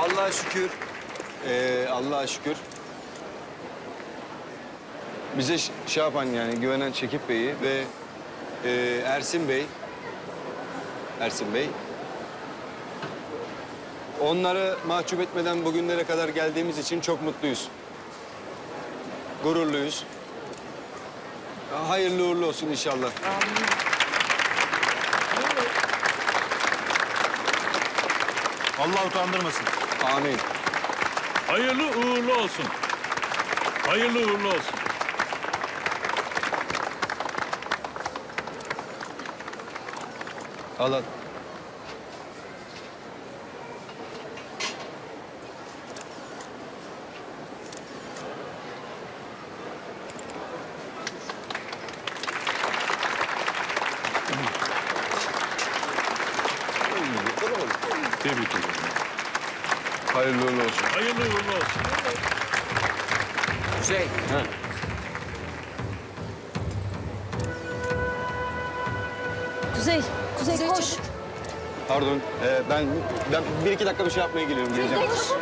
Allah'a şükür. Ee, Allah'a şükür. Bize şey yapan yani güvenen Çekip Bey'i ve e, Ersin Bey. Ersin Bey. Onları mahcup etmeden bugünlere kadar geldiğimiz için çok mutluyuz. Gururluyuz. Hayırlı uğurlu olsun inşallah. Allah utandırmasın. Amin. Hayırlı uğurlu olsun. Hayırlı uğurlu olsun. Al al. Tebrik ederim. Hayırlı uğurlu olsun. Hayırlı uğurlu olsun. Kuzey. Ha. Kuzey, Kuzey, koş. Pardon, ee, ben ben bir iki dakika bir şey yapmaya geliyorum. Geleceğim. Atla.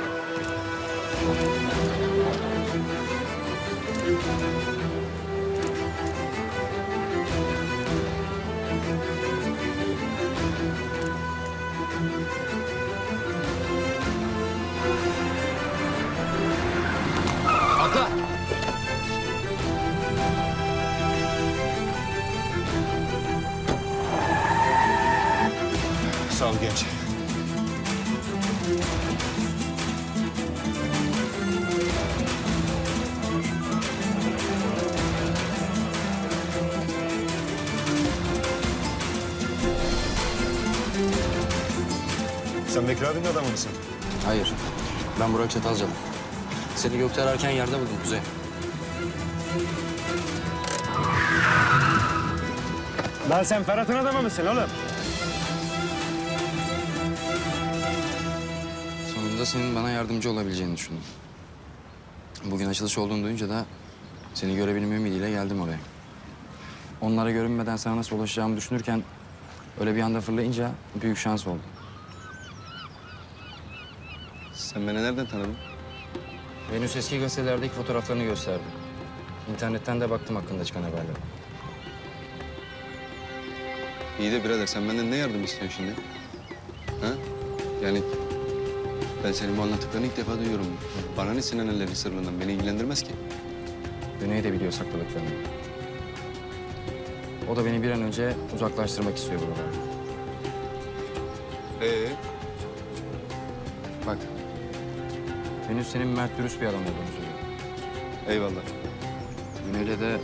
Sen Bekir abinin adamı mısın? Hayır. Ben Burak Çatalcalı. Seni gökte ararken yerde buldum Kuzey. Lan sen Ferhat'ın adamı mısın oğlum? Sonunda senin bana yardımcı olabileceğini düşündüm. Bugün açılış olduğunu duyunca da seni görebilme ümidiyle geldim oraya. Onlara görünmeden sana nasıl ulaşacağımı düşünürken öyle bir anda fırlayınca büyük şans oldu. Sen beni nereden tanıdın? Venüs eski gazetelerdeki fotoğraflarını gösterdi. İnternetten de baktım hakkında çıkan haberlere. İyi de birader sen benden ne yardım istiyorsun şimdi? Ha? Yani ben senin bu anlattıklarını ilk defa duyuyorum. Bana ne Sinan Eller'in sırrından? Beni ilgilendirmez ki. Güney de biliyor sakladıklarını. O da beni bir an önce uzaklaştırmak istiyor buralardan. Ee? Bak. Venüs senin mert dürüst bir adam olduğunu söylüyor. Eyvallah. Güney'le de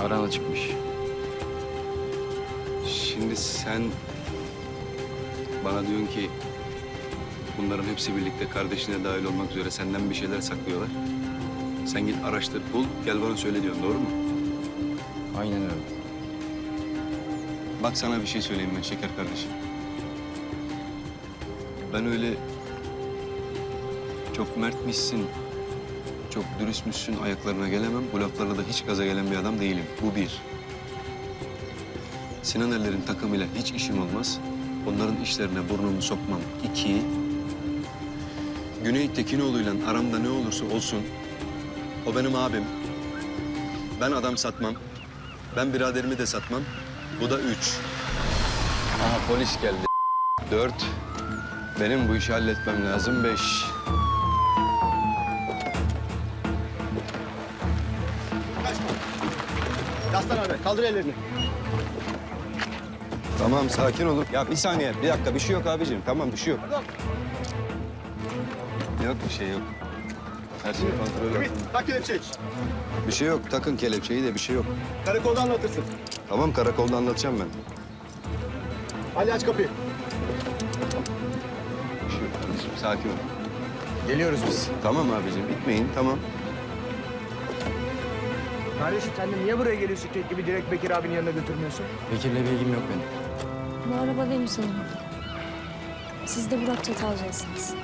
arana çıkmış. Şimdi sen bana diyorsun ki bunların hepsi birlikte kardeşine dahil olmak üzere senden bir şeyler saklıyorlar. Sen git araştır, bul, gel bana söyle diyorsun. Doğru mu? Aynen öyle. Bak sana bir şey söyleyeyim ben şeker kardeşim. Ben öyle çok mertmişsin, çok dürüstmüşsün ayaklarına gelemem. Bu laflarla da hiç gaza gelen bir adam değilim. Bu bir. Sinan Erler'in takımıyla hiç işim olmaz. Onların işlerine burnumu sokmam. İki. Güney Tekinoğlu'yla aramda ne olursa olsun o benim abim. Ben adam satmam. Ben biraderimi de satmam. Bu da üç. Aha polis geldi. Dört. Benim bu işi halletmem lazım. Beş. Yaslan abi, kaldır ellerini. Tamam sakin olun. Ya bir saniye, bir dakika. Bir şey yok abicim. Tamam bir şey yok. Yok bir şey yok. Her şey kontrol Ümit, tak kelepçeyi. Bir şey yok. Takın kelepçeyi de bir şey yok. Karakolda anlatırsın. Tamam karakolda anlatacağım ben. Ali aç kapıyı. Bir şey yok kardeşim. Sakin ol. Geliyoruz biz. Tamam abicim. Bitmeyin. Tamam. Kardeşim sen de niye buraya geliyorsun tek gibi direkt Bekir abinin yanına götürmüyorsun? Bekir'le bir ilgim yok benim. Bu araba Venüs Hanım'ın. Siz de Burak Çatalca'lısınız.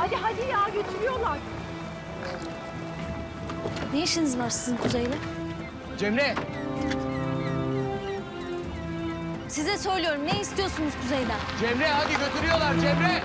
Hadi hadi ya götürüyorlar. Ne işiniz var sizin Kuzey'le? Cemre, Size söylüyorum ne istiyorsunuz Kuzey'den? Cemre hadi götürüyorlar Cemre.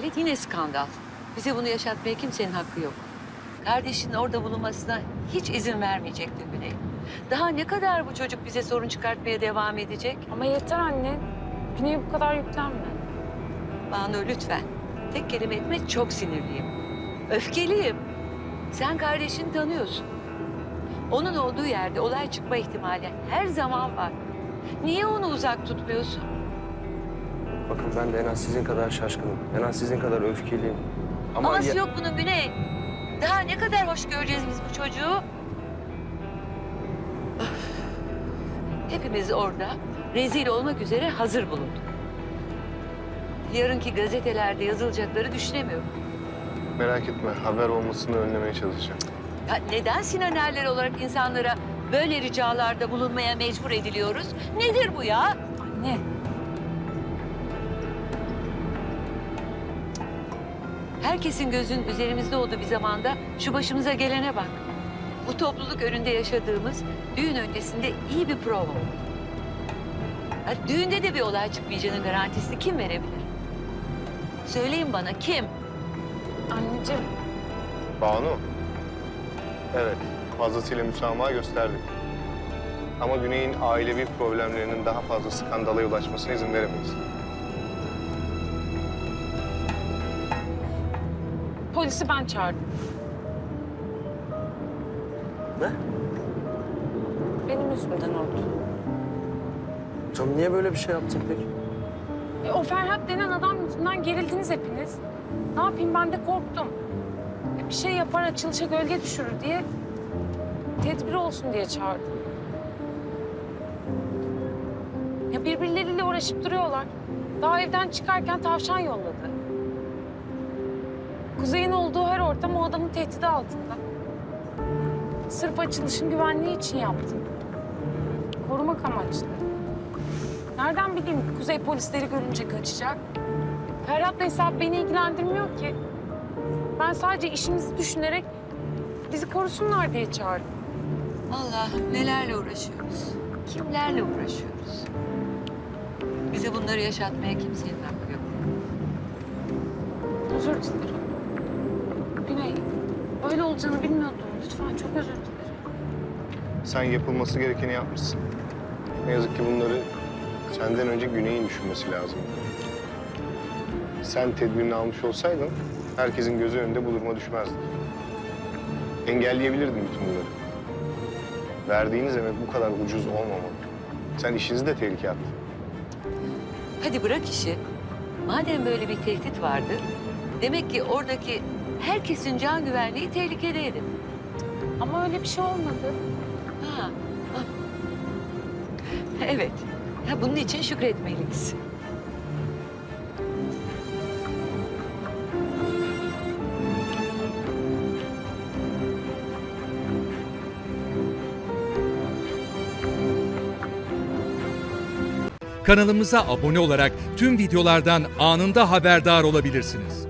Rezalet, yine skandal. Bize bunu yaşatmaya kimsenin hakkı yok. Kardeşinin orada bulunmasına hiç izin vermeyecektir Güney. Daha ne kadar bu çocuk bize sorun çıkartmaya devam edecek? Ama yeter anne. Güney'e bu kadar yüklenme. Banu lütfen. Tek kelime etme çok sinirliyim. Öfkeliyim. Sen kardeşini tanıyorsun. Onun olduğu yerde olay çıkma ihtimali her zaman var. Niye onu uzak tutmuyorsun? Bakın ben de en az sizin kadar şaşkınım. En az sizin kadar öfkeliyim. Ama Aması ya- yok bunun Güney. Daha ne kadar hoş göreceğiz biz bu çocuğu? Öf. Hepimiz orada rezil olmak üzere hazır bulunduk. Yarınki gazetelerde yazılacakları düşünemiyorum. Merak etme, haber olmasını önlemeye çalışacağım. Ya neden Sinan Erler olarak insanlara böyle ricalarda bulunmaya mecbur ediliyoruz? Nedir bu ya? Anne. Herkesin gözün üzerimizde olduğu bir zamanda şu başımıza gelene bak. Bu topluluk önünde yaşadığımız düğün öncesinde iyi bir prova oldu. Ya düğünde de bir olay çıkmayacağının garantisini kim verebilir? Söyleyin bana kim? Anneciğim. Banu, evet fazlasıyla müsamaha gösterdik. Ama Güney'in ailevi problemlerinin daha fazla skandala yol açmasına izin veremeyiz. Polisi ben çağırdım. Ne? Benim yüzümden oldu. Canım niye böyle bir şey yaptın peki? E, o Ferhat denen adam yüzünden gerildiniz hepiniz. Ne yapayım ben de korktum. E, bir şey yapar açılışa gölge düşürür diye tedbir olsun diye çağırdım. Ya birbirleriyle uğraşıp duruyorlar. Daha evden çıkarken tavşan yolladı. Kuzey'in olduğu her ortam o adamın tehdidi altında. Sırf açılışın güvenliği için yaptım. Korumak amaçlı. Nereden bileyim Kuzey polisleri görünce kaçacak? Ferhat'la hesap beni ilgilendirmiyor ki. Ben sadece işimizi düşünerek bizi korusunlar diye çağırdım. Allah'ım nelerle uğraşıyoruz? Kimlerle uğraşıyoruz? Bize bunları yaşatmaya kimsenin hakkı yok. Özür dilerim. Olacağını bilmiyordum. Lütfen çok özür dilerim. Sen yapılması gerekeni yapmışsın. Ne yazık ki bunları senden önce Güney'in düşünmesi lazım. Sen tedbirini almış olsaydın herkesin gözü önünde bu duruma düşmezdi. Engelleyebilirdin bütün bunları. Verdiğiniz emek bu kadar ucuz olmamalı. Sen işinizi de tehlikeye attın. Hadi bırak işi. Madem böyle bir tehdit vardı, demek ki oradaki herkesin can güvenliği tehlikedeydi. Ama öyle bir şey olmadı. Ha. ha. Evet. Ha, bunun için şükretmeliyiz. Kanalımıza abone olarak tüm videolardan anında haberdar olabilirsiniz.